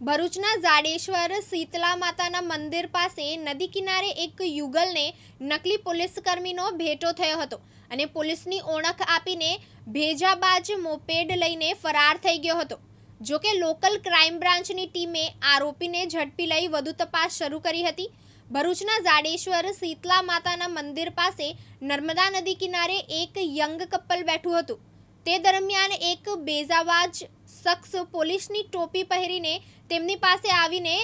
ભરૂચના જાડેશ્વર શીતલા માતાના મંદિર પાસે નદી કિનારે એક યુગલને નકલી પોલીસ કર્મીનો ભેટો થયો હતો અને પોલીસની ઓળખ આપીને ભેજાબાજ મોપેડ લઈને ફરાર થઈ ગયો હતો. જો કે લોકલ ક્રાઇમ બ્રાન્ચની ટીમે આરોપીને ઝડપી લઈ વધુ તપાસ શરૂ કરી હતી. ભરૂચના જાડેશ્વર શીતલા માતાના મંદિર પાસે નર્મદા નદી કિનારે એક યંગ કપલ બેઠું હતું. તે દરમિયાન એક બેઝાબાજ શખ્સ પોલીસની ટોપી પહેરીને તેમની પાસે આવીને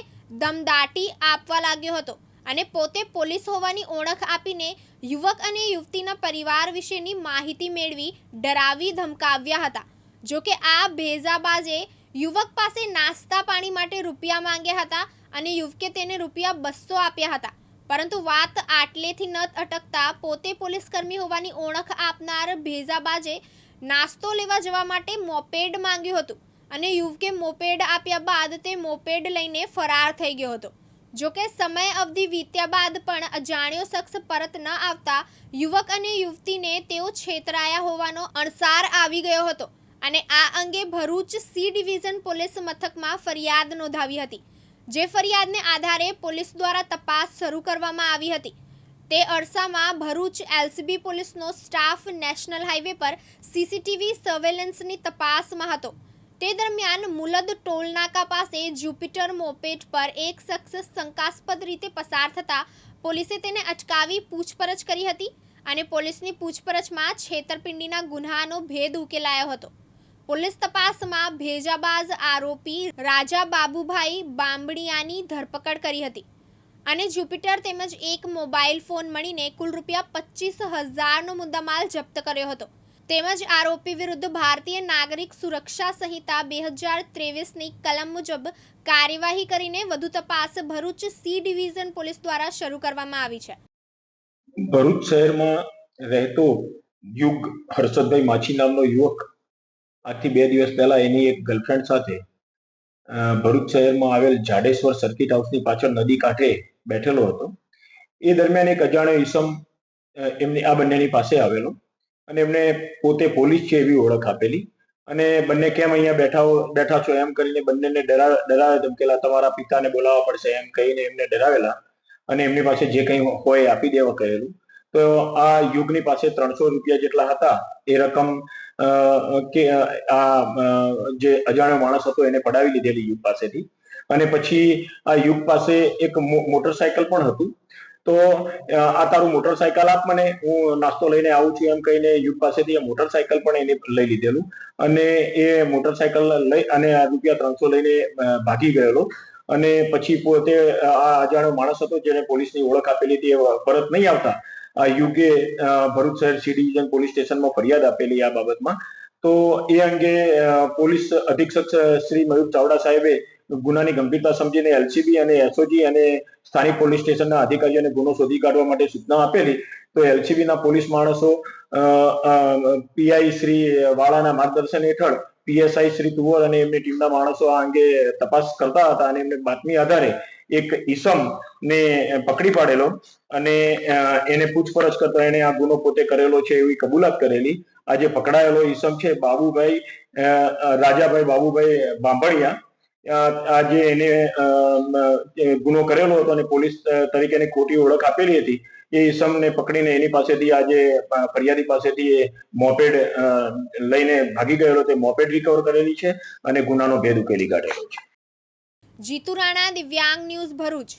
દમદાટી આપવા લાગ્યો હતો અને પોતે પોલીસ હોવાની ઓળખ આપીને યુવક અને યુવતીના પરિવાર વિશેની માહિતી મેળવી ડરાવી ધમકાવ્યા હતા. જો કે આ ભેઝાબાજે યુવક પાસે નાસ્તા પાણી માટે રૂપિયા માંગ્યા હતા અને યુવકે તેને રૂપિયા બસો આપ્યા હતા. પરંતુ વાત આટલેથી ન અટકતા પોતે પોલીસકર્મી હોવાની ઓળખ આપનાર ભેઝાબાજે નાસ્તો લેવા જવા માટે મોપેડ માંગ્યું હતું અને યુવકે મોપેડ આપ્યા બાદ તે મોપેડ લઈને ફરાર થઈ ગયો હતો. જો કે સમય અવધિ વીત્યા બાદ પણ અજાણ્યો શખ્સ પરત ન આવતા યુવક અને યુવતીને તેઓ છેતરાયા હોવાનો અણસાર આવી ગયો હતો અને આ અંગે ભરૂચ સી ડિવિઝન પોલીસ મથકમાં ફરિયાદ નોંધાવી હતી, જે ફરિયાદને આધારે પોલીસ દ્વારા તપાસ શરૂ કરવામાં આવી હતી. તે અરસામાં ભરૂચ એલસીબી પોલીસનો સ્ટાફ નેશનલ હાઈવે પર સીસીટીવી સર્વેલન્સની તપાસમાં હતો. તે દરમિયાન મુલદ ટોલનાકા પાસે જ્યુપિટર મોપેટ પર એક શખ્સ શંકાસ્પદ રીતે પસાર થતા પોલીસે તેને અટકાવી પૂછપરછ કરી હતી અને પોલીસની પૂછપરછમાં છેતરપિંડીના ગુન્હાનો ભેદ ઉકેલાયો હતો. પોલીસ તપાસમાં ભેજાબાજ આરોપી રાજા બાબુભાઈ બાંબડિયાની ધરપકડ કરી હતી. અને જ્યુપિટર તેમજ એક મોબાઈલ ફોન મળીને કુલ રૂપિયા પચીસ હજારનો મુદ્દામાલ જપ્ત કર્યો હતો. તેમજ આરોપી વિરુદ્ધ ભારતીય નાગરિક સુરક્ષા સંહિતા બે હજાર ત્રેવીસની કલમ મુજબ કાર્યવાહી કરીને વધુ તપાસ ભરૂચ સી ડિવિઝન પોલીસ દ્વારા શરૂ કરવામાં આવી છે. ભરૂચ શહેરમાં રહેતો યુગ હર્ષદભાઈ માછી નામનો યુવક આજથી બે દિવસ પહેલા એની એક ગર્લફ્રેન્ડ સાથે ભરૂચ શહેરમાં આવેલ જાડેશ્વર સર્કિટ હાઉસની પાછળ નદી કાંઠે બેઠેલો હતો. એ દરમિયાન એક અજાણ્યો ઈસમ એમની, આ બંનેની પાસે આવેલો અને એમને પોતે પોલીસ છે એવી ઓળખ આપેલી અને બંને કેમ અહીંયા બેઠા બેઠા છો એમ કરીને બંનેને ડરા, ડરાવે ધમકેલા, તમારા પિતાને બોલાવવા પડશે એમ કહીને એમને ડરાવેલા અને એમની પાસે જે કંઈ હોય આપી દેવા કહેલું. તો આ યુગની પાસે ત્રણસો રૂપિયા જેટલા હતા, એ રકમ કે, આ જે અજાણ્યો માણસ હતો એને પડાવી લીધેલી યુગ પાસેથી. અને પછી આ યુગ પાસે એક મોટરસાયકલ પણ હતું. તો આ તારું મોટરસાયકલ આપ મને, હું નાસ્તો લઈને આવું છું એમ કહીને યુગ પાસેથી મોટરસાયકલ પણ એને લઈ લીધેલું. અને એ મોટરસાયકલ લઈ, અને રૂપિયા ત્રણસો લઈને ભાગી ગયેલો. અને પછી પોતે આ અજાણ્યો માણસ હતો જેને પોલીસની ઓળખ આપેલી હતી, એ પરત નહીં આવતા. આ યુગે ભરૂચ શહેર સી ડિવિઝન પોલીસ સ્ટેશનમાં ફરિયાદ આપેલી આ બાબતમાં. તો એ અંગે પોલીસ અધિક્ષક શ્રી મયુર ચાવડા સાહેબે ગુનાની ગંભીરતા સમજીને એલસીબી અને એસઓજી અને સ્થાનિક પોલીસ સ્ટેશનના અધિકારીઓને ગુનો શોધી કાઢવા માટે સૂચના આપેલી, તો LCB ના પોલીસ માણસો પીઆઈ શ્રી વાળાના માર્ગદર્શન હેઠળ પીએસઆઈ શ્રી તુવર અને એમની ટીમના માણસો આ અંગે તપાસ કરતા હતા અને એમને બાતમી આધારે એક ઈસમ ને પકડી પાડેલો અને એને પૂછપરછ કરતા એને આ ગુનો પોતે કરેલો છે એવી કબૂલાત કરેલી. આજે પકડાયેલો ઈસમ છે બાબુભાઈ રાજાભાઈ બાબુભાઈ બાંભણિયા અ, આ જે એને ગુનો કરેલો હતો અને પોલીસ તરીકે એને ખોટી ઓળખ આપેલી હતી એ ઈસમને પકડીને એની પાસેથી આજે ફરિયાદી પાસેથી એ મોપેડ લઈને ભાગી ગયેલો તે મોપેડ રિકવર કરેલી છે અને ગુનાનો ભેદ ઉકેલી કાઢેલો છે. જીતુ રાણા દિવ્યાંગ ન્યૂઝ ભરૂચ.